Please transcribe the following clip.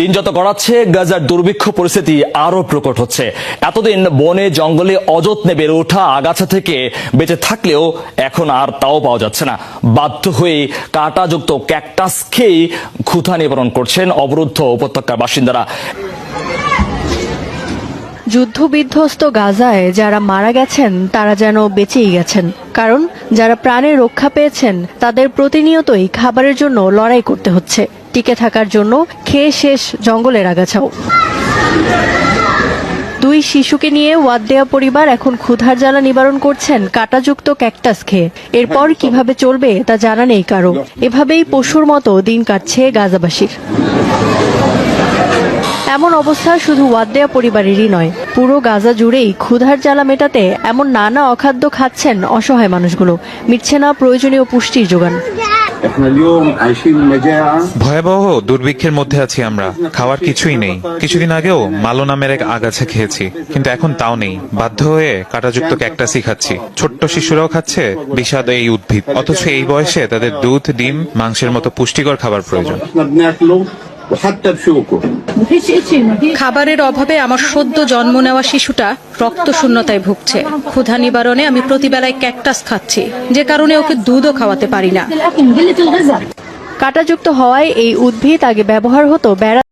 দিন যত গড়াচ্ছে গাজার দুর্ভিক্ষ পরিস্থিতি আরও প্রকট হচ্ছে। এতদিন বনে, জঙ্গলে অযত্নে বেড়ে ওঠা আগাছা থেকে বেঁচে থাকলেও এখন আর তাও পাওয়া যাচ্ছে না। বাধ্য হয়ে কাঁটাযুক্ত ক্যাকটাস খেয়ে ক্ষুধা নিবারণ করছেন অবরুদ্ধ উপত্যকার বাসিন্দারা। যুদ্ধবিধ্বস্ত গাজায় যারা মারা গেছেন, তারা যেন বেঁচেই গেছেন। কারণ যারা প্রাণে রক্ষা পেয়েছেন, তাদের প্রতিনিয়তই খাবারের জন্য লড়াই করতে হচ্ছে। টিকে থাকার জন্য খেয়ে শেষ জঙ্গলের আগাছাও। দুই শিশুকে নিয়ে ওয়াদ্দেয়া পরিবার এখন ক্ষুধার জ্বালা নিবারণ করছেন কাঁটাযুক্ত ক্যাকটাস খেয়ে। এরপর কীভাবে চলবে তা জানা নেই কারও। এভাবেই পশুর মতো দিন কাটছে গাজাবাসীর। এমন অবস্থা শুধু ওয়াদ্দেয়া পরিবারেরই নয় পুরো গাজা জুড়েই ক্ষুধার জ্বালা মেটাতে এমন নানা অখাদ্য খাচ্ছেন অসহায় মানুষগুলো। মিটছে না প্রয়োজনীয় পুষ্টির যোগান। ভয়াবহ দুর্ভিক্ষের মধ্যে আছি আমরা। খাওয়ার কিছুই নেই। কিছুদিন আগেও মালো নামের এক আগাছা খেয়েছি কিন্তু এখন তাও নেই। বাধ্য হয়ে কাটাযুক্ত ক্যাকটাসি খাচ্ছি। ছোট্ট শিশুরাও খাচ্ছে বিষাদ এই উদ্ভিদ। অথচ এই বয়সে তাদের দুধ ডিম মাংসের মতো পুষ্টিকর খাবার প্রয়োজন। খাবারের অভাবে আমার সদ্য জন্ম নেওয়া শিশুটা রক্ত শূন্যতায় ভুগছে। ক্ষুধা নিবারণে আমি প্রতিবেলায় ক্যাকটাস খাচ্ছি। যে কারণে ওকে দুধও খাওয়াতে পারি না। কাটাযুক্ত হওয়ায় এই উদ্ভিদ আগে ব্যবহার হতো বেড়া